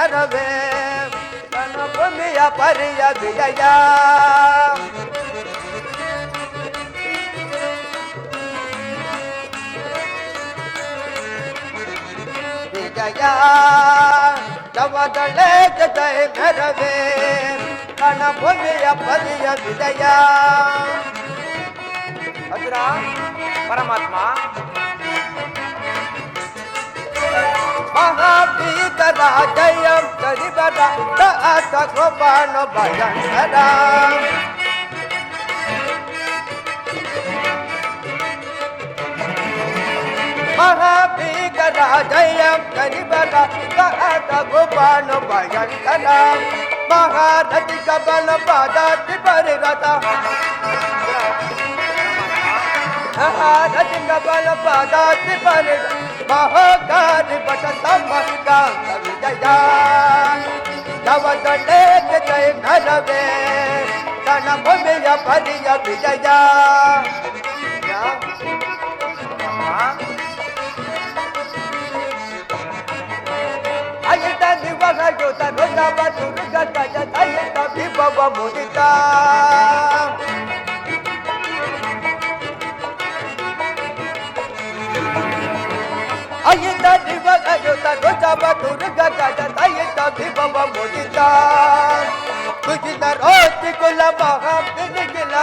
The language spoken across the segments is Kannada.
ಕೈ ಮೆರವೆ ನನ್ನ ಭೂಮಿಯ ಪರಿಯ ವಿಜಯ ವಿಜಯ ಯಾವದಳೆ ಕೈ ಮೆರವೆ ನನ್ನ ಭೂಮಿಯ ಪರಿಯ ವಿಜಯ ಅದ್ರ ಪರಮಾತ್ಮ ಮಹಾಭೀಕರ ಜಯಂ ಕರಿಬರ ದಾತ ಗೋಪಾನ ಭಯಂಕರ ಮಹಾಭೀಕರ ಜಯಂ ಕರಿಬರ ದಾತ ಗೋಪಾನ ಭಯಂಕರ ಮಹಾರಥಿ ಕಬಲ ಪಾದಾತಿ ಪರಿರಥ ಮಹಾರಥಿ ಕಬಲ ಪಾದಾತಿ ಪರಿರಥ ಮಹಾಕಾರಿ ಪಟ ಸಮಸ್ಕಾಂತ ವಿಜಯ ನವದಂಡೇ ಜಯ ನರವೇ ತನ ಭೂಮಿಯ ಪರಿಯ ವಿಜಯ ರೋಜ ಬದು ರುಗ ಗಜ ಅಯಿತ ವಿಭವ ಮುದಿತ ತುಜಿನ ರೋತಿ ಕುಲ ಮಹಾ ಬಿನಿಗಿಲ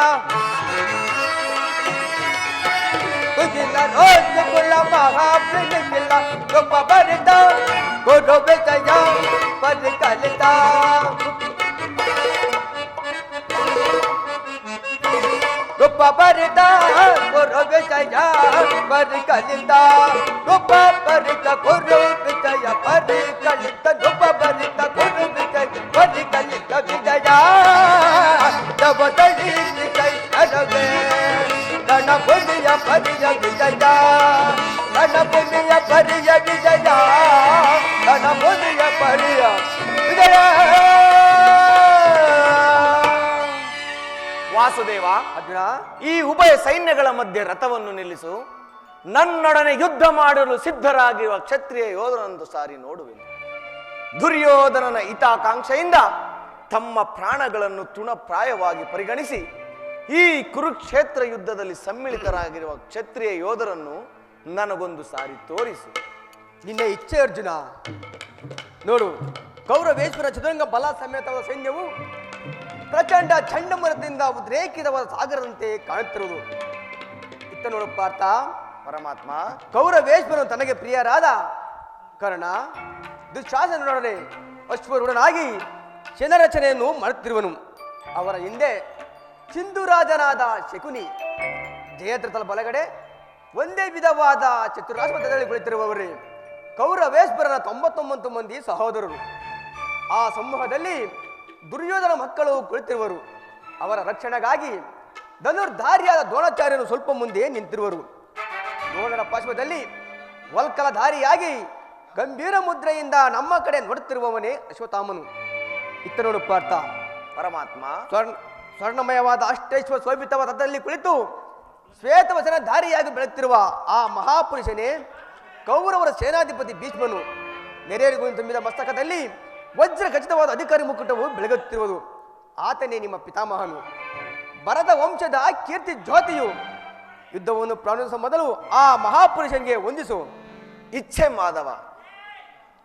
ತುಜಿನ ರೋತಿ ಕುಲ ಮಹಾ ಬಿನಿಗಿಲ ರೂಪ ಬರಿದ ಗುರು ವಿಜಯ ಪರಿಕಲಿತ ರೂಪ ಬರಿದ ಗುರು ವಿಜಯ ಪರಿಕಲಿತ ರೂಪ ಬರಿದ ಗುರು ವಿಜಯ ಪರಿಕಲಿತ ರೂಪ ಬರಿತ ಗುರು ವಿಜಯ ಪರಿಕಲಿತ ವಿಜಯ. ನವದಳಿ ವಿಜಯ ನರವೇ ರಣಭೂಮಿಯ ಪರಿಯ ವಿಜಯ ರಣಭೂಮಿಯ ಪರಿಯ ವಿಜಯ ರಣಭೂಮಿಯ ಪರಿಯ ವಿಜಯ. ವಾಸುದೇವ ಅರ್ಜುನ ಈ ಉಭಯ ಸೈನ್ಯಗಳ ಮಧ್ಯೆ ರಥವನ್ನು ನಿಲ್ಲಿಸು. ನನ್ನೊಡನೆ ಯುದ್ಧ ಮಾಡಲು ಸಿದ್ಧರಾಗಿರುವ ಕ್ಷತ್ರಿಯ ಯೋಧನೊಂದು ಸಾರಿ ನೋಡುವೆನು. ದುರ್ಯೋಧನನ ಹಿತಾಕಾಂಕ್ಷೆಯಿಂದ ತಮ್ಮ ಪ್ರಾಣಗಳನ್ನು ತುಣಪ್ರಾಯವಾಗಿ ಪರಿಗಣಿಸಿ ಈ ಕುರುಕ್ಷೇತ್ರ ಯುದ್ಧದಲ್ಲಿ ಸಮ್ಮಿಳಿತರಾಗಿರುವ ಕ್ಷತ್ರಿಯ ಯೋಧರನ್ನು ನನಗೊಂದು ಸಾರಿ ತೋರಿಸು. ನಿನ್ನ ಇಚ್ಛೆ ಅರ್ಜುನ. ನೋಡು, ಕೌರವೇಶ್ವರ ಚದುರಂಗ ಬಲ ಸಮೇತವಾದ ಸೈನ್ಯವು ಪ್ರಚಂಡ ಚಂಡಮರದಿಂದ ಉದ್ರೇಕಿತವಾದ ಸಾಗರದಂತೆ ಕಾಣುತ್ತಿರುವುದು. ಇತ್ತ ನೋಡು ಪಾರ್ಥ ಪರಮಾತ್ಮ. ಕೌರವೇಶ್ವರನು ತನಗೆ ಪ್ರಿಯರಾದ ಕರ್ಣ. ದುಶ್ಶಾಸನೊಡನೆ ಅಶ್ವರುಡನಾಗಿ ಶನರಚನೆಯನ್ನು ಮಾಡುತ್ತಿರುವನು. ಅವರ ಹಿಂದೆ ಸಿಂಧುರಾಜನಾದ ಶಕುನಿ. ಜಯದ್ರಥಲ ಬಲಗಡೆ ಒಂದೇ ವಿಧವಾದ ಚತುರಾಶ್ವತದಲ್ಲಿ ಕುಳಿತಿರುವವರೇ, ಕೌರವೇಶ್ವರನ ತೊಂಬತ್ತೊಂಬತ್ತು ಮಂದಿ ಸಹೋದರರು. ಆ ಸಮೂಹದಲ್ಲಿ ದುರ್ಯೋಧನ ಮಕ್ಕಳು ಕುಳಿತಿರುವರು. ಅವರ ರಕ್ಷಣೆಗಾಗಿ ಧನುರ್ಧಾರಿಯಾದ ದ್ರೋಣಾಚಾರ್ಯರು ಸ್ವಲ್ಪ ಮುಂದೆ ನಿಂತಿರುವರು. ದ್ರೋಣರ ಪಾರ್ಶ್ವದಲ್ಲಿ ವಲ್ಕಲಧಾರಿಯಾಗಿ ಗಂಭೀರ ಮುದ್ರೆಯಿಂದ ನಮ್ಮ ಕಡೆ ನೋಡುತ್ತಿರುವವನೇ ಅಶ್ವತ್ಥಾಮನು. ಇತ್ತ ನೋಡು ಪಾರ್ಥ, ಪರಮಾತ್ಮ, ಸ್ವರ್ಣ, ಸ್ವರ್ಣಮಯವಾದ ಅಷ್ಟೈಶ್ವ ಶೋಭಿತವಾದ ರಥದಲ್ಲಿ ಕುಳಿತು ಶ್ವೇತವಚನ ಧಾರಿಯಾಗಿ ಬೆಳೆಯುತ್ತಿರುವ ಆ ಮಹಾಪುರುಷನೇ ಕೌರವರ ಸೇನಾಧಿಪತಿ ಭೀಷ್ಮನು ನೆರೆಯರಿಗೂ ತುಂಬಿದ ಮಸ್ತಕದಲ್ಲಿ ವಜ್ರ ಖಚಿತವಾದ ಅಧಿಕಾರಿ ಮುಕುಟವು ಬೆಳಗುತ್ತಿರುವುದು. ಆತನೇ ನಿಮ್ಮ ಪಿತಾಮಹನು. ಭರದ ವಂಶದ ಕೀರ್ತಿ ಜ್ಯೋತಿಯು ಯುದ್ಧವನ್ನು ಪ್ರಾರಂಭಿಸುವ ಮೊದಲು ಆ ಮಹಾಪುರುಷನಿಗೆ ವಂದಿಸು. ಇಚ್ಛೆ ಮಾಧವ.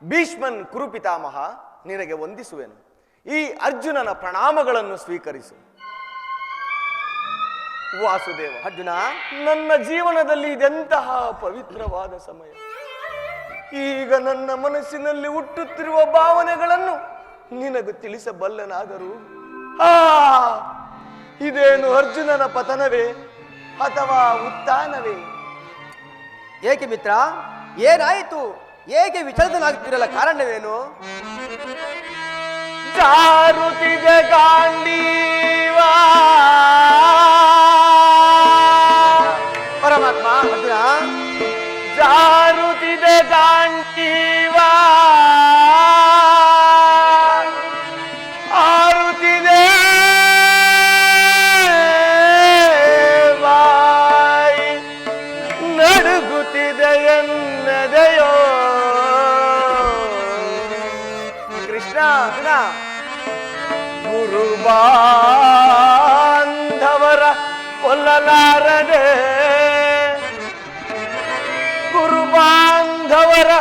ಭೀಷ್ಮನ್ ಕುರುಪಿತಾಮಹ ನಿನಗೆ ವಂದಿಸುವೆನು. ಈ ಅರ್ಜುನನ ಪ್ರಣಾಮಗಳನ್ನು ಸ್ವೀಕರಿಸು. ವಾಸುದೇವ, ಅರ್ಜುನ, ನನ್ನ ಜೀವನದಲ್ಲಿ ಇದೆಂತಹ ಪವಿತ್ರವಾದ ಸಮಯ. ಈಗ ನನ್ನ ಮನಸ್ಸಿನಲ್ಲಿ ಹುಟ್ಟುತ್ತಿರುವ ಭಾವನೆಗಳನ್ನು ನಿನಗೆ ತಿಳಿಸಬಲ್ಲನಾದರೂ ಆ ಇದೇನು ಅರ್ಜುನನ ಪತನವೇ? ಅಥವಾ ಉತ್ಥಾನವೇ? ಏಕೆ ಮಿತ್ರ ಏನಾಯಿತು? ಏಕೆ ವಿಚಲಿತನಾಗುತ್ತಿರಲ್ಲ? ಕಾರಣವೇನು? ಜಾರುತಿದೆ ಗಾಂಡೀವ. गुरुबांधवर बांधवरा ओललार रे गुरु बांधवरा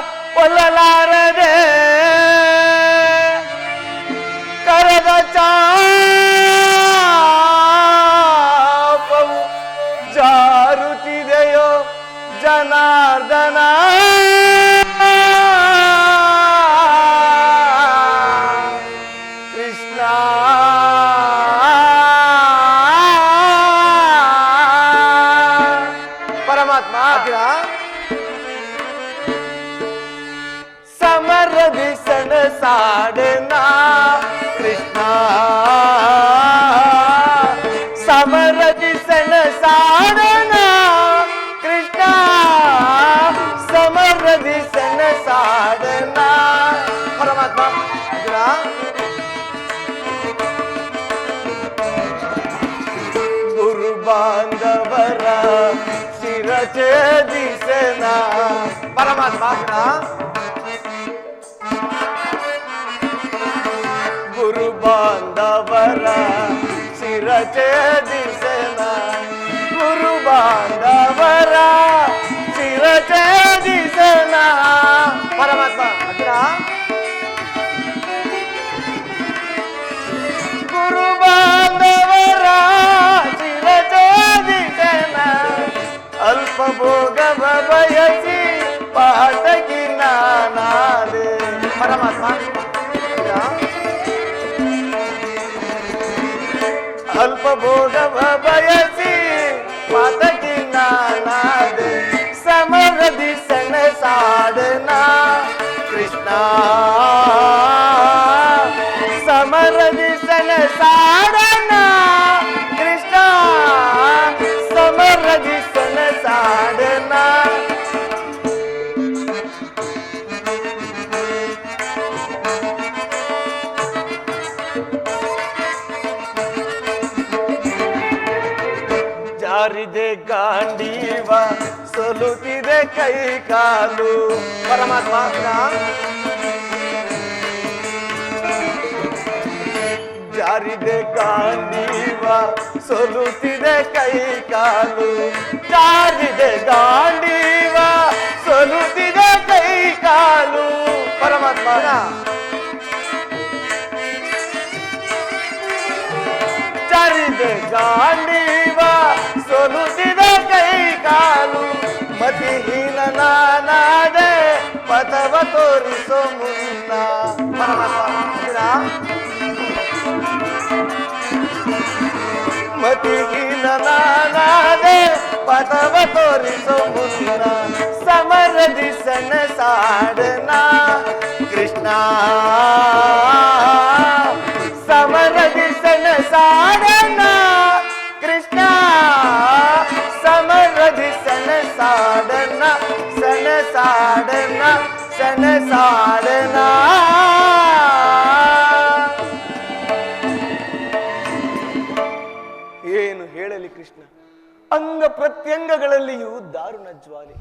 ಕೃಷ್ಣ ಸಮರದಿ ಸಣಸಾಡನ ಕೃಷ್ಣ ಸಮರದಿ ಸಣಸಾಡನ ಜಾರಿದೆ ಗಾಂಡೀವ ಸೊಲುತ್ತಿದೆ ಕೈ ಕಾಲು ಪರಮಾತ್ಮ ಜಾರಿದೆ ಗಾಂಡೀವ ಸೊಲುತ್ತಿದೆ ಕೈ ಕಾಲು ಜಾರಿದೆ ಗಾಂಡೀವ ಸೊಲುತ್ತಿದೆ ಕೈ ಕಾಲು ಪರಮಾತ್ಮ. ಅರ್ಜುನ ಚರಿದೆ ಗಾಂಡೀವ ಸೊಲುತ್ತಿದೆ ಕೈ ಕಾಲು ಮತಿಹೀನ ನಾನಾದೆ ಪಥವ ತೋರಿಸೋ ಮುನ್ನ. ಪರಮಾತ್ಮ ಅರ್ಜುನ ಮತಿಹೀನ ನಾನಾದೆ ಪಥವ ತೋರಿಸೋ ಮುನ್ನ ಸಮರದಿ ಸಣ್ಣ ಸಾಡನ ಕೃಷ್ಣ ಅಂಗ ಪ್ರತ್ಯಂಗಗಳಲ್ಲಿಯೂ ದಾರುಣ ಜ್ವಾಲೆ.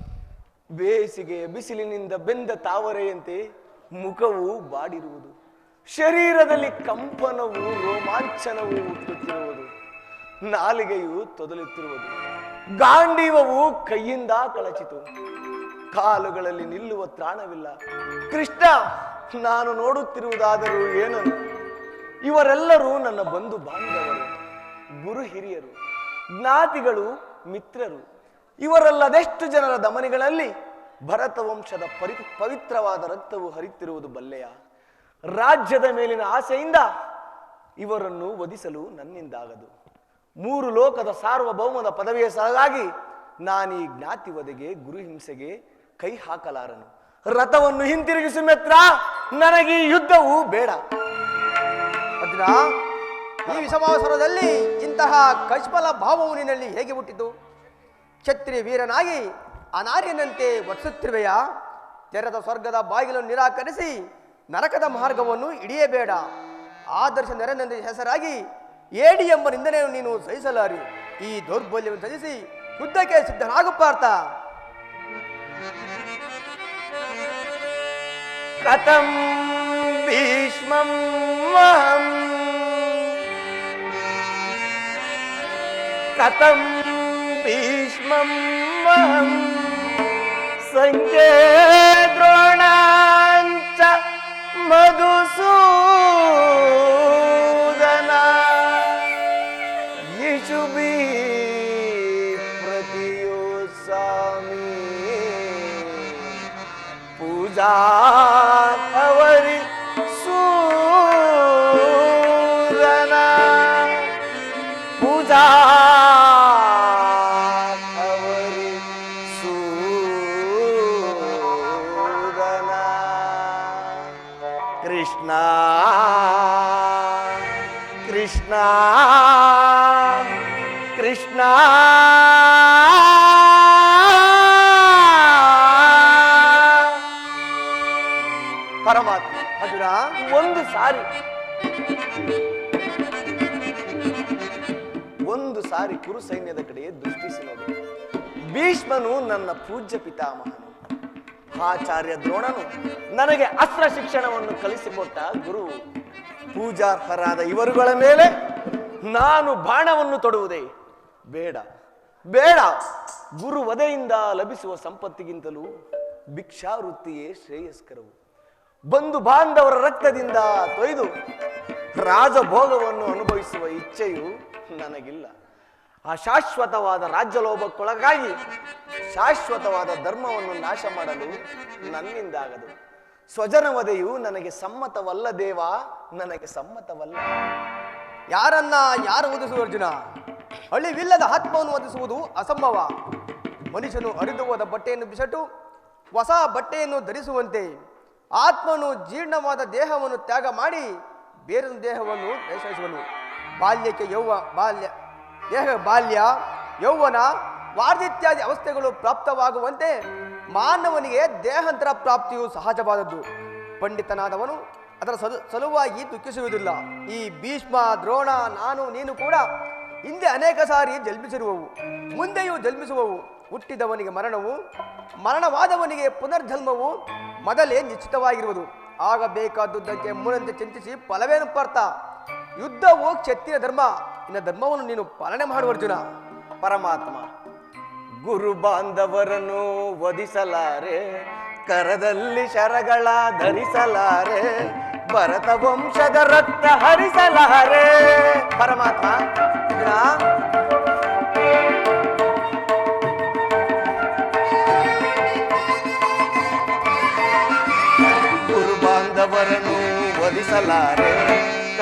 ಬೇಸಿಗೆ ಬಿಸಿಲಿನಿಂದ ಬೆಂದ ತಾವರೆಯಂತೆ ಮುಖವು ಬಾಡಿರುವುದು. ಶರೀರದಲ್ಲಿ ಕಂಪನವು ರೋಮಾಂಚನವು ಹುಟ್ಟುತ್ತಿರುವುದು. ನಾಲಿಗೆಯು ತೊದಲುತ್ತಿರುವುದು. ಗಾಂಡೀವವು ಕೈಯಿಂದ ಕಳಚಿತು. ಕಾಲುಗಳಲ್ಲಿ ನಿಲ್ಲುವ ತ್ರಾಣವಿಲ್ಲ. ಕೃಷ್ಣ, ನಾನು ನೋಡುತ್ತಿರುವುದಾದರೂ ಏನು ಇವರೆಲ್ಲರೂ ನನ್ನ ಬಂಧು ಬಾಂಧವರು, ಗುರು ಹಿರಿಯರು, ಜ್ಞಾತಿಗಳು ಮಿತ್ರರು. ಇವರಲ್ಲದೆಷ್ಟು ಜನರ ದಮನಿಗಳಲ್ಲಿ ಭರತ ವಂಶದ ಪರಿ ಪವಿತ್ರವಾದ ರಕ್ತವು ಹರಿತಿರುವುದು ಬಲ್ಲೆಯ? ರಾಜ್ಯದ ಮೇಲಿನ ಆಸೆಯಿಂದ ಇವರನ್ನು ವಧಿಸಲು ನನ್ನಿಂದಾಗದು. ಮೂರು ಲೋಕದ ಸಾರ್ವಭೌಮದ ಪದವಿಯ ಸಲಗಾಗಿ ನಾನೀ ಜ್ಞಾತಿ ವಧೆಗೆ ಗುರುಹಿಂಸೆಗೆ ಕೈ ಹಾಕಲಾರನು. ರಥವನ್ನು ಹಿಂತಿರುಗಿಸು ಮಿತ್ರ, ನನಗೆ ಯುದ್ಧವು ಬೇಡ. ಅರ್ಜುನ ಈ ವಿಷಮಾವಸರದಲ್ಲಿ ಇಂತಹ ಕಶ್ಮಲ ಭಾವವು ನಿನ್ನಲ್ಲಿ ಹೇಗೆ ಹುಟ್ಟಿತು? ಕ್ಷತ್ರಿಯ ವೀರನಾಗಿ ಅನಾರ್ಯನಂತೆ ವರ್ತಿಸುತ್ತಿರುವೆಯಾ ತೆರೆದ ಸ್ವರ್ಗದ ಬಾಗಿಲನ್ನು ನಿರಾಕರಿಸಿ ನರಕದ ಮಾರ್ಗವನ್ನು ಹಿಡಿಯಬೇಡ. ಆದರ್ಶ ನೆರೆನಂದ ಹೆಸರಾಗಿ ಏಡಿ ಎಂಬ ನಿಂದನೆಯನ್ನು ನೀನು ಸಹಿಸಲಾರಿ. ಈ ದೌರ್ಬಲ್ಯವನ್ನು ಸಹಿಸಿ ಯುದ್ಧಕ್ಕೆ ಸಿದ್ಧನಾಗು ಪಾರ್ಥ. ಕಥಂ ಭೀಷ್ಮಂ कथं भीष्मं सञ्जय द्रोणाञ्च मधुसूदना। यशुभि प्रतियोत्सामि पूजा ಕುರು ಸೈನ್ಯದ ಕಡೆಯೇ ದೃಷ್ಟಿ ನೋಡಿ ಭೀಷ್ಮನು ನನ್ನ ಪೂಜ್ಯ ಪಿತಾಮಹನು, ಆಚಾರ್ಯ ದ್ರೋಣನು ನನಗೆ ಅಸ್ತ್ರ ಶಿಕ್ಷಣವನ್ನು ಕಲಿಸಿಕೊಟ್ಟ ಗುರು ಪೂಜಾರ್ಹರಾದ ಇವರುಗಳ ಮೇಲೆ ನಾನು ಬಾಣವನ್ನು ತೊಡುವುದೇ ಬೇಡ. ಬೇಡ. ಗುರು ವಧೆಯಿಂದ ಲಭಿಸುವ ಸಂಪತ್ತಿಗಿಂತಲೂ ಭಿಕ್ಷಾವೃತ್ತಿಯೇ ಶ್ರೇಯಸ್ಕರವು. ಬಂಧು ಬಾಂಧವರ ರಕ್ತದಿಂದ ತೊಯ್ದು ರಾಜಭೋಗವನ್ನು ಅನುಭವಿಸುವ ಇಚ್ಛೆಯು ನನಗಿಲ್ಲ. ಆ ಶಾಶ್ವತವಾದ ರಾಜ್ಯಲೋಭಕ್ಕೊಳಗಾಗಿ ಶಾಶ್ವತವಾದ ಧರ್ಮವನ್ನು ನಾಶ ಮಾಡಲು ನನ್ನಿಂದಾಗದು. ಸ್ವಜನವದೆಯು ನನಗೆ ಸಮ್ಮತವಲ್ಲ ದೇವ ನನಗೆ ಸಮ್ಮತವಲ್ಲ. ಯಾರನ್ನ ಯಾರು ಓದಿಸುವ ಅರ್ಜುನ? ಅಳಿವಿಲ್ಲದ ಆತ್ಮವನ್ನು ಓದಿಸುವುದು ಅಸಂಭವ. ಮನುಷ್ಯನು ಹರಿದು ಹೋದ ಬಟ್ಟೆಯನ್ನು ಬಿಸಟು, ಹೊಸ ಬಟ್ಟೆಯನ್ನು ಧರಿಸುವಂತೆ. ಆತ್ಮನು ಜೀರ್ಣವಾದ ದೇಹವನ್ನು ತ್ಯಾಗ ಮಾಡಿ ಬೇರೊಂದು ದೇಹವನ್ನು ಬಾಲ್ಯಕ್ಕೆ ಯೌವ ಬಾಲ್ಯ ದೇಹ, ಬಾಲ್ಯ, ಯೌವನ, ವಾರ್ಧಿತ್ಯಾದಿ ಅವಸ್ಥೆಗಳು ಪ್ರಾಪ್ತವಾಗುವಂತೆ ಮಾನವನಿಗೆ ದೇಹಾಂತರ ಪ್ರಾಪ್ತಿಯು ಸಹಜವಾದದ್ದು. ಪಂಡಿತನಾದವನು ಅದರ ಸಲು, ಸಲುವಾಗಿ ದುಃಖಿಸುವುದಿಲ್ಲ. ಈ ಭೀಷ್ಮ, ದ್ರೋಣ, ನಾನು, ನೀನು ಕೂಡ ಹಿಂದೆ ಅನೇಕ ಸಾರಿ ಜನ್ಮಿಸಿರುವವು. ಮುಂದೆಯೂ ಜನ್ಮಿಸುವವು. ಹುಟ್ಟಿದವನಿಗೆ ಮರಣವು, ಮರಣವಾದವನಿಗೆ ಪುನರ್ಜನ್ಮವು ಮೊದಲೇ ನಿಶ್ಚಿತವಾಗಿರುವುದು. ಆಗಬೇಕಾದುದಕ್ಕೆ ಮುನ್ನಂತೆ ಚಿಂತಿಸಿ ಫಲವೇನು ಪಾರ್ಥ? ಯುದ್ಧವು ಕ್ಷತ್ರಿಯ ಧರ್ಮ ಇನ್ನ ಧರ್ಮವನ್ನು ನೀನು ಪಾಲನೆ ಮಾಡುವ ಅರ್ಜುನ ಪರಮಾತ್ಮ, ಗುರು ಬಾಂಧವರನ್ನು ವಧಿಸಲಾರೆ, ಕರದಲ್ಲಿ ಶರಗಳ ಧರಿಸಲಾರೆ, ಭರತ ವಂಶದ ರಕ್ತ ಹರಿಸಲಾರೆ. ಪರಮಾತ್ಮ ಗುರು ಬಾಂಧವರನ್ನು ವಧಿಸಲಾರೆ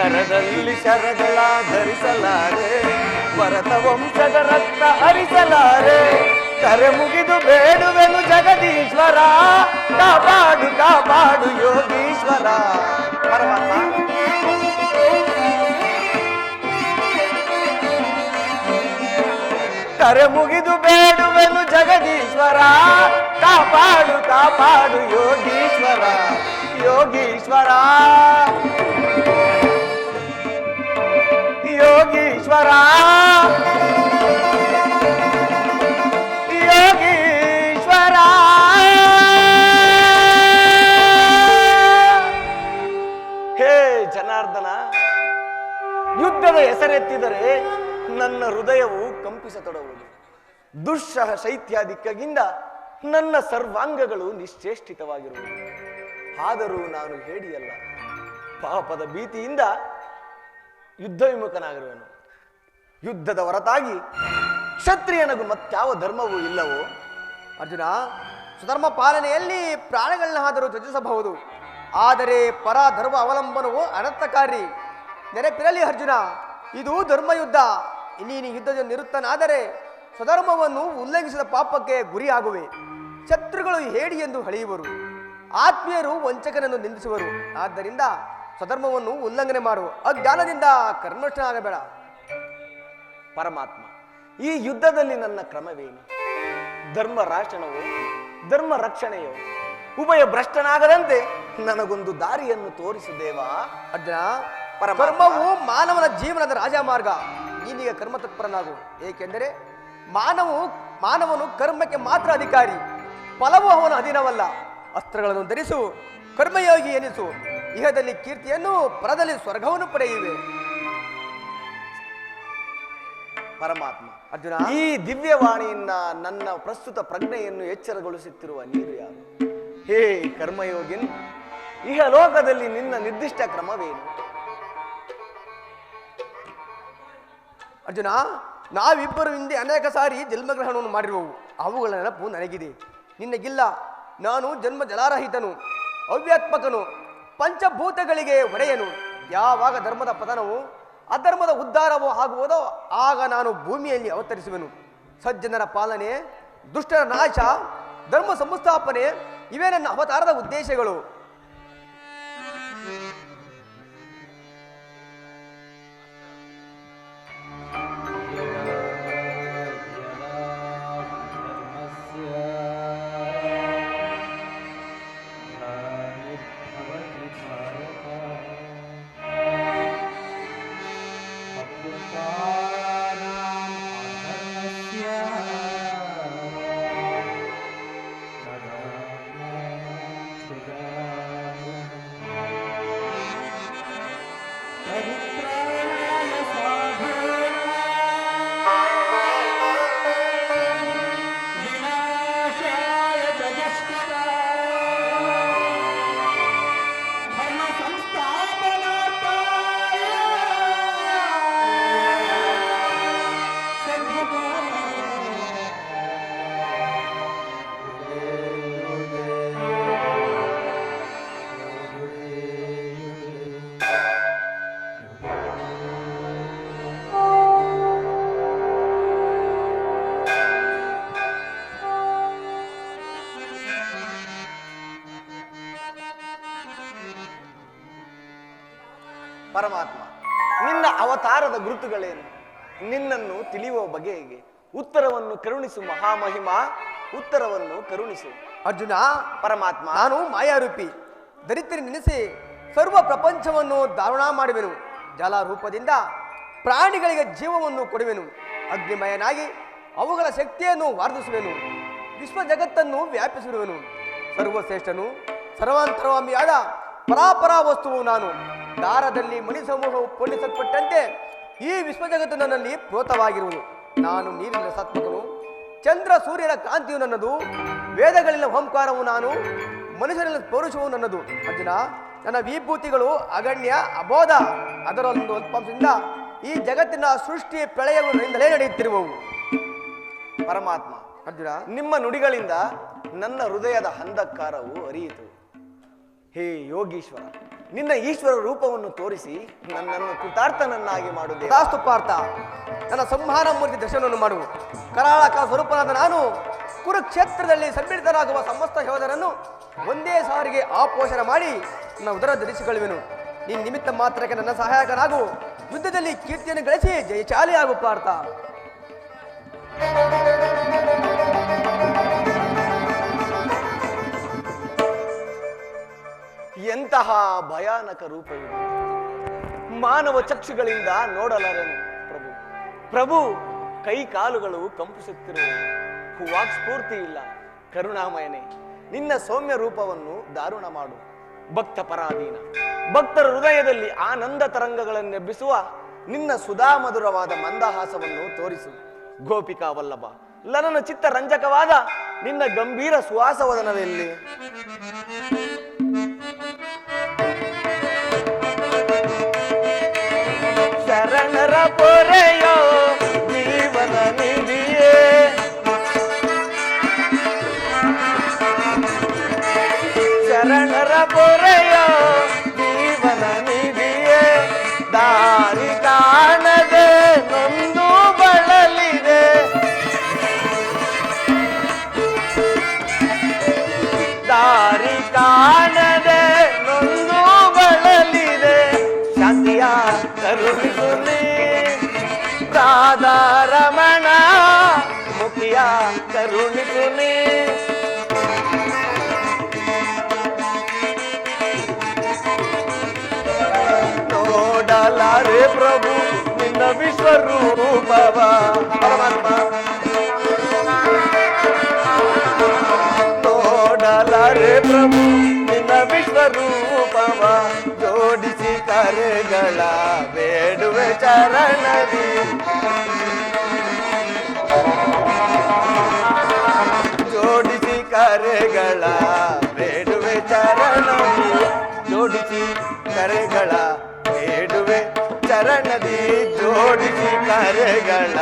ಕರದಲ್ಲಿ ಶರಗಳ ಧರಿಸಲಾರೆ. ಭರತ ವಂಶದ ರಕ್ತ ಹರಿಸಲಾರೆ. ಕರೆ ಮುಗಿದು ಬೇಡುವೆನು ಜಗದೀಶ್ವರ. ಕಾಪಾಡು ಕಾಪಾಡು ಯೋಗೀಶ್ವರ. ಪರಮಾತ್ಮ. ಕರೆ ಮುಗಿದು ಬೇಡುವೆನು ಜಗದೀಶ್ವರ. ಕಾಪಾಡು ಕಾಪಾಡು ಯೋಗೀಶ್ವರ. ಯೋಗೀಶ್ವರ. ಯೋಗೀಶ್ವರ. ಯೋಗೀಶ್ವರ. ಹೇ ಜನಾರ್ದನ, ಯುದ್ಧದ ಹೆಸರೆತ್ತಿದರೆ ನನ್ನ ಹೃದಯವು ಕಂಪಿಸತೊಡಗುವುದು. ದುಶ್ಶಹ ಶೈತ್ಯಾದಿಕ್ಕಗಿಂದ ನನ್ನ ಸರ್ವಾಂಗಗಳು ನಿಶ್ಚೇಷ್ಟಿತವಾಗಿರುವುದು. ಆದರೂ ನಾನು ಹೇಳಿಯಲ್ಲ, ಪಾಪದ ಭೀತಿಯಿಂದ ಯುದ್ಧ ವಿಮುಖನಾಗಿರುವೆನು ಯುದ್ಧದ ಹೊರತಾಗಿ ಕ್ಷತ್ರಿಯನಿಗೂ ಮತ್ಯಾವ ಧರ್ಮವೂ ಇಲ್ಲವೋ? ಅರ್ಜುನ ಸುಧರ್ಮ ಪಾಲನೆಯಲ್ಲಿ ಪ್ರಾಣಗಳನ್ನಾದರೂ ತ್ಯಜಿಸಬಹುದು. ಆದರೆ ಪರ ಧರ್ಮ ಅವಲಂಬನವು ಅನರ್ಥಕಾರಿ. ನೆನಪಿರಲಿ ಅರ್ಜುನ, ಇದು ಧರ್ಮಯುದ್ಧ. ನೀನು ಯುದ್ಧದ ನಿರುತ್ತನಾದರೆ ಸ್ವಧರ್ಮವನ್ನು ಉಲ್ಲಂಘಿಸಿದ ಪಾಪಕ್ಕೆ ಗುರಿಯಾಗುವೆ. ಶತ್ರುಗಳು ಹೇಡಿ ಎಂದು ಹಳೆಯುವರು. ಆತ್ಮೀಯರು ವಂಚಕನನ್ನು ನಿಂದಿಸುವರು. ಆದ್ದರಿಂದ ಸ್ವಧರ್ಮವನ್ನು ಉಲ್ಲಂಘನೆ ಮಾಡುವ ಅಜ್ಞಾನದಿಂದ ಕರ್ಮಷ್ಟನಾಗಬೇಡ ಪರಮಾತ್ಮ ಈ ಯುದ್ಧದಲ್ಲಿ ನನ್ನ ಕ್ರಮವೇನು? ಧರ್ಮ ರಾಶನವೋ ಧರ್ಮ ರಕ್ಷಣೆಯೋ ಉಭಯ ಭ್ರಷ್ಟನಾಗದಂತೆ ನನಗೊಂದು ದಾರಿಯನ್ನು ತೋರಿಸು ದೇವ. ಅರ್ಜುನ. ಕರ್ಮವು ಮಾನವನ ಜೀವನದ ರಾಜಮಾರ್ಗ. ನೀನೀಗ ಕರ್ಮ ತತ್ಪರನಾಗು. ಏಕೆಂದರೆ ಮಾನವು ಮಾನವನು ಕರ್ಮಕ್ಕೆ ಮಾತ್ರ ಅಧಿಕಾರಿ. ಫಲವು ಅವನ ಅಧೀನವಲ್ಲ. ಅಸ್ತ್ರಗಳನ್ನು ಧರಿಸು ಕರ್ಮಯೋಗಿ ಎನಿಸು. ಇಹದಲ್ಲಿ ಕೀರ್ತಿಯನ್ನು ಪರದಲ್ಲಿ ಸ್ವರ್ಗವನ್ನು ಪಡೆಯುವೆ. ಪರಮಾತ್ಮ, ಅರ್ಜುನ, ಈ ದಿವ್ಯವಾಣಿಯಿಂದ ನನ್ನ ಪ್ರಸ್ತುತ ಪ್ರಜ್ಞೆಯನ್ನು ಎಚ್ಚರಗೊಳಿಸುತ್ತಿರುವ ನೀರು ಯಾರು? ಹೇ ಕರ್ಮಯೋಗಿನ್, ಇಹ ಲೋಕದಲ್ಲಿ ನಿನ್ನ ನಿರ್ದಿಷ್ಟ ಕ್ರಮವೇನು? ಅರ್ಜುನ, ನಾವಿಬ್ಬರು ಹಿಂದೆ ಅನೇಕ ಸಾರಿ ಜನ್ಮಗ್ರಹಣವನ್ನು ಮಾಡಿರುವವು. ಅವುಗಳ ನೆನಪು ನನಗಿದೆ. ನಿನ್ನಗಿಲ್ಲ. ನಾನು ಜನ್ಮ ಜಲಾರಹಿತನು, ಅವ್ಯಾತ್ಮಕನು. ಪಂಚಭೂತಗಳಿಗೆ ಒಡೆಯನು. ಯಾವಾಗ ಧರ್ಮದ ಪತನವು, ಅಧರ್ಮದ ಉದ್ಧಾರವೋ ಆಗುವುದೋ, ಆಗ ನಾನು ಭೂಮಿಯಲ್ಲಿ ಅವತರಿಸುವೆನು. ಸಜ್ಜನರ ಪಾಲನೆ, ದುಷ್ಟರ ನಾಶ, ಧರ್ಮ ಸಂಸ್ಥಾಪನೆ, ಇವೇ ನನ್ನ ಅವತಾರದ ಉದ್ದೇಶಗಳು. ಗುರುತುಗಳೇನು? ನಿನ್ನನ್ನು ತಿಳಿಯುವ ಬಗೆ ಹೇಗೆ? ಉತ್ತರವನ್ನು ಕರುಣಿಸು ಮಹಾಮಹಿಮ ಉತ್ತರವನ್ನು ಕರುಣಿಸು. ಅರ್ಜುನ ಪರಮಾತ್ಮ. ನಾನು ಮಾಯಾರೂಪಿ ದರಿತ್ರಿ ನೆನೆಸಿ ಸರ್ವ ಪ್ರಪಂಚವನ್ನು ದಾರುಣ ಮಾಡುವೆನು. ಜಲ ರೂಪದಿಂದ ಪ್ರಾಣಿಗಳಿಗೆ ಜೀವವನ್ನು ಕೊಡುವೆನು. ಅಗ್ನಿಮಯನಾಗಿ ಅವುಗಳ ಶಕ್ತಿಯನ್ನು ವರ್ಧಿಸುವೆನು. ವಿಶ್ವ ಜಗತ್ತನ್ನು ವ್ಯಾಪಿಸಿರುವೆನು. ಸರ್ವಶ್ರೇಷ್ಠನು ಸರ್ವಾಂತರವಾಮಿಯಾದ ಪರಾಪರ ವಸ್ತುವು ನಾನು. ದಾರದಲ್ಲಿ ಮಣಿ ಸಮೂಹವು ಪೋಣಿಸಲ್ಪಟ್ಟಂತೆ ಈ ವಿಶ್ವ ಜಗತ್ತು ನನ್ನಲ್ಲಿ ಪ್ರೋತವಾಗಿರುವುದು. ನಾನು ನೀರಿನ ಸತ್ಮಕನು ಚಂದ್ರ ಸೂರ್ಯನ ಕಾಂತಿಯು ನನ್ನದು, ವೇದಗಳಿನ ಓಂಕಾರವು ನಾನು, ಮನುಷ್ಯರಲ್ಲಿ ಪೌರುಷವು ನನ್ನದು. ಅರ್ಜುನ, ನನ್ನ ವಿಭೂತಿಗಳು ಅಗಣ್ಯ, ಅಬೋಧ. ಅದರಲ್ಲೊಂದು ಅಲ್ಪಾಂಶದಿಂದ ಈ ಜಗತ್ತಿನ ಸೃಷ್ಟಿ ಪ್ರಳಯಗಳಿಂದಲೇ ನಡೆಯುತ್ತಿರುವವು. ಪರಮಾತ್ಮ, ಅರ್ಜುನ, ನಿಮ್ಮ ನುಡಿಗಳಿಂದ ನನ್ನ ಹೃದಯದ ಹಂಧಕಾರವು ಅರಿಯಿತು ಹೇ ಯೋಗೀಶ್ವರ ನಿನ್ನ ಈಶ್ವರ ರೂಪವನ್ನು ತೋರಿಸಿ ನನ್ನನ್ನು ಕೃತಾರ್ಥನನ್ನಾಗಿ ಮಾಡುವುದು ದಾಸ್ತು ಪಾರ್ಥ ನನ್ನ ಸಂಹಾರ ಮೂರ್ತಿ ದರ್ಶನವನ್ನು ಮಾಡು. ಕರಾಳಕ ಸ್ವರೂಪನಾದ ನಾನು ಕುರುಕ್ಷೇತ್ರದಲ್ಲಿ ಸಮ್ಮಿಳಿತರಾಗುವ ಸಮಸ್ತ ಯೋಧರನ್ನು ಒಂದೇ ಸಾರಿಗೆ ಆಪೋಷಣ ಮಾಡಿ ನನ್ನ ಉದರ ಧರಿಸಿಕೊಳ್ಳುವೆನು. ನಿನ್ನ ನಿಮಿತ್ತ ಮಾತ್ರಕ್ಕೆ ನನ್ನ ಸಹಾಯಕನಾಗು. ಯುದ್ಧದಲ್ಲಿ ಕೀರ್ತಿಯನ್ನು ಗಳಿಸಿ ಜಯಶಾಲಿಯಾಗು ಪಾರ್ಥ. ಎಂತಹ ಭಯಾನಕ ರೂಪವಿದೆ ಮಾನವ ಚಕ್ಷುಗಳಿಂದ ನೋಡಲಾರನು ಪ್ರಭು. ಪ್ರಭು, ಕೈ ಕಾಲುಗಳು ಕಂಪಿಸುತ್ತಿರುವ ವಾಕ್ ಸ್ಫೂರ್ತಿ ಇಲ್ಲ. ಕರುಣಾಮಯನೇ, ನಿನ್ನ ಸೌಮ್ಯ ರೂಪವನ್ನು ದಾರುಣ ಮಾಡು. ಭಕ್ತ ಪರಾಧೀನ ಭಕ್ತರ ಹೃದಯದಲ್ಲಿ ಆನಂದ ತರಂಗಗಳನ್ನೆಬ್ಬಿಸುವ ನಿನ್ನ ಸುಧಾಮಧುರವಾದ ಮಂದಹಾಸವನ್ನು ತೋರಿಸು. ಗೋಪಿಕಾ ವಲ್ಲಭ ಲನನ ಚಿತ್ತ ರಂಜಕವಾದ ನಿನ್ನ ಗಂಭೀರ ಸುವಾಸವದನದಲ್ಲಿ. ಪೊರೆಯೋ ಜೀವನ ನಿಧಿಯೇ. ಶರಣರ ಪೊರೆಯೋ ನಿನ್ನ ವಿಶ್ವರೂಪವ ಪರಮಾತ್ಮ ನೋಡಲಾರೆ ಪ್ರಭು ನಿನ್ನ ವಿಶ್ವರೂಪವ ಜೋಡಿಸಿ ಕರೆಗಳ ಬೇಡುವೆ ಜೋಡಿಸಿ ಕರೆಗಳ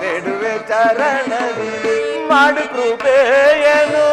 ಬೇಡುವೆ ಚರಣದಿ ಮಾಡು ಕೃಪೆಯನು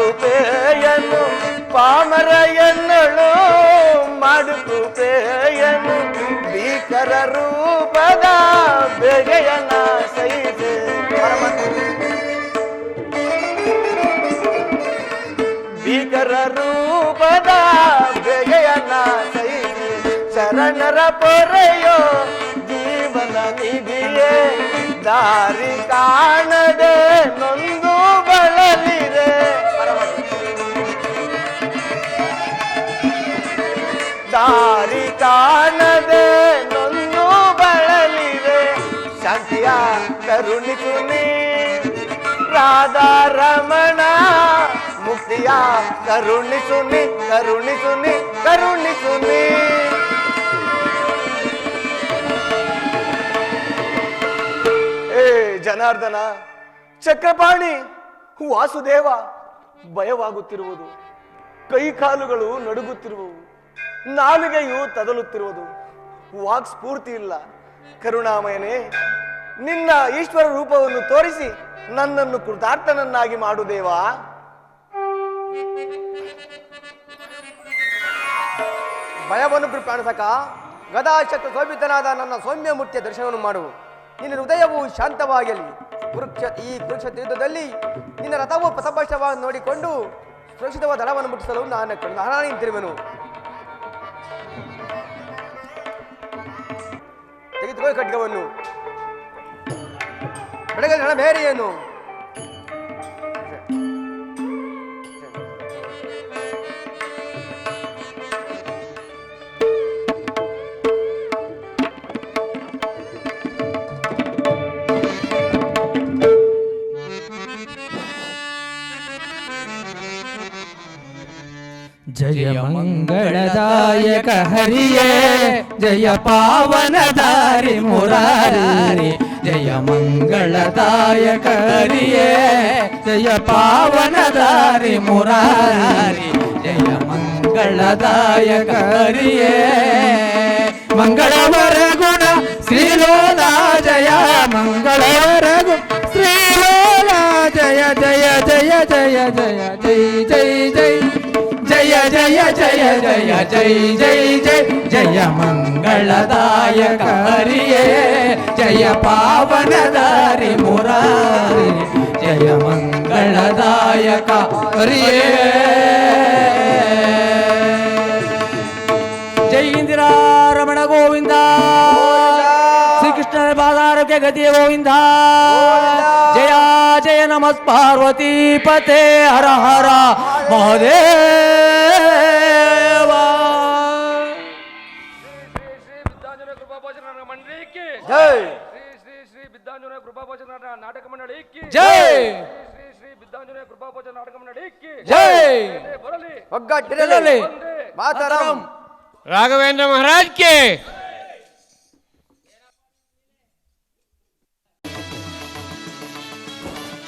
ಮಾಡು ಕೃಪೆಯನ್ನು ಪಾಮರ ಎನ್ನಳು ಭೀಕರ ರೂಪದ ಬೆಗೆಯನ ಸೈದೆ ಭೀಕರ ರೂಪದ ಬೆಗೆಯನ ಸೈದೆ ಶರಣರ ಪೊರೆಯೋ ಜೀವನ ನಿಧಿಯೇ, ದಾರಿ ಕಾಣದೆ ನೊಂದು ಬಳಲಿದೆ. ಕಾಣದೆ ನೊಂದು ಬಳಲಿದೆ. ಶಾಂತಿಯ ಕರುಣಿಸುನಿ ರಾಧಾ ರಮಣ, ಮುಕ್ತಿಯ ಕರುಣಿಸುನಿ ಕರುಣಿಸುನಿ ಕರುಣಿಸುನಿ ಏ ಜನಾರ್ದನ, ಚಕ್ರಪಾಣಿ, ವಾಸುದೇವ, ಭಯವಾಗುತ್ತಿರುವುದು. ಕೈ ಕಾಲುಗಳು ನಡುಗುತ್ತಿರುವವು. ನಾಲಿಗೆಯು ತದಲುತ್ತಿರುವುದು. ವಾಕ್ ಸ್ಫೂರ್ತಿ ಇಲ್ಲ. ಕರುಣಾಮಯನೇ, ನಿನ್ನ ಈಶ್ವರ ರೂಪವನ್ನು ತೋರಿಸಿ ನನ್ನನ್ನು ಕೃತಾರ್ಥನನ್ನಾಗಿ ಮಾಡು ದೇವಾ. ಭಯವನ್ನು ಪ್ರಾಣಿಸಕ ಗದಾಶಕ್ತ ಶೋಭಿತನಾದ ನನ್ನ ಸೌಮ್ಯ ಮೂರ್ತಿಯ ದರ್ಶನವನ್ನು ಮಾಡು. ನಿನ್ನ ಹೃದಯವು ಶಾಂತವಾಗಲಿ ವೃಕ್ಷ, ಈ ವೃಕ್ಷ ತೀರ್ಥದಲ್ಲಿ ನಿನ್ನ ರಥವು ಪಸಪಶವಾಗಿ ನೋಡಿಕೊಂಡು ಸುರಕ್ಷಿತವಾದ ದಳವನ್ನು ಮುಟ್ಟಿಸಲು ನಾನು ನಾನು ನಿಂತಿರುವೆನು ತೆಗೆದುಕೊಳ್ಳಿ ಖಡ್ಗವನ್ನು ಬೆಳಗಲಿ ಹಣ ಬೇರೆ ಜಯ जय मंगलदायक हरिये जय पावन दारी मुरारी जय मंगलदायक हरिये जय पावन दारी मुरारी जय मंगलदायक हरिये। मंगलवर गुण श्रीलोला जय मंगलवर गुण श्रीलोला जय जय जय जय जय जय जय जय। जय जय जय जय जय जय जय जय मङ्गलदायक हरिये जय पावनदारि मुरारी जय मङ्गलदायक हरिये। जय इंदिरा रमण गोविन्द श्रीकृष्ण बालारोग्य गति गोविंदा। जया जय नमस्पार्वती पते हर हर महादेव। జై. శ్రీ శ్రీ శ్రీ బిద్దాంజనేయ కృపాభోజన నాటక మండలి జై. శ్రీ శ్రీ బిద్దాంజనేయ కృపాభోజన నాటక మండలి జై. మురళి ఒగ్గ మాతరం. రాఘవేంద్ర మహారాజ్ కే